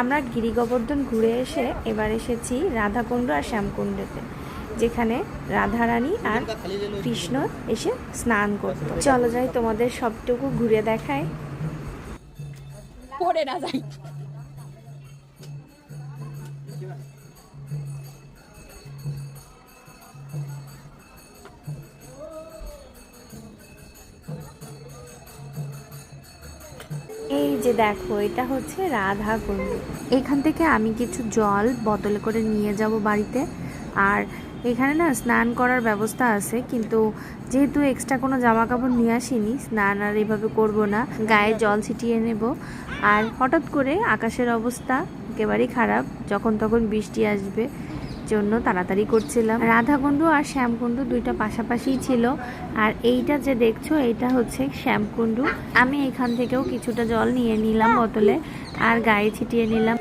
আমরা গিরি গোবর্ধন ঘুরে এসে এবার এসেছি রাধাকুণ্ড আর শ্যামকুণ্ডতে, যেখানে রাধারানী আর কৃষ্ণ এসে স্নান করত। চলো যাই তোমাদের সবটুকু ঘুরে দেখায় পড়ে না যাই। এই যে দেখো, এটা হচ্ছে রাধা কুণ্ড এখান থেকে আমি কিছু জল বোতলে করে নিয়ে যাব বাড়িতে। আর এখানে না স্নান করার ব্যবস্থা আছে, কিন্তু যেহেতু এক্সট্রা কোনো জামা কাপড় নিয়ে আসিনি, স্নান আর এভাবে করব না। গায়ে জল ছিটিয়ে নেব। আর হঠাৎ করে আকাশের অবস্থা একেবারেই খারাপ, যখন তখন বৃষ্টি আসবে। জন্য তাড়াতাড়ি করছিলাম। রাধাকুণ্ড আর শ্যামকুণ্ড দুইটা পাশাপাশি ছিল। আর এইটা যে দেখছ, এইটা হচ্ছে শ্যামকুণ্ডু। আমি এখান থেকেও কিছুটা জল নিয়ে নিলাম বোতলে আর গায়ে ছিটিয়ে নিলাম।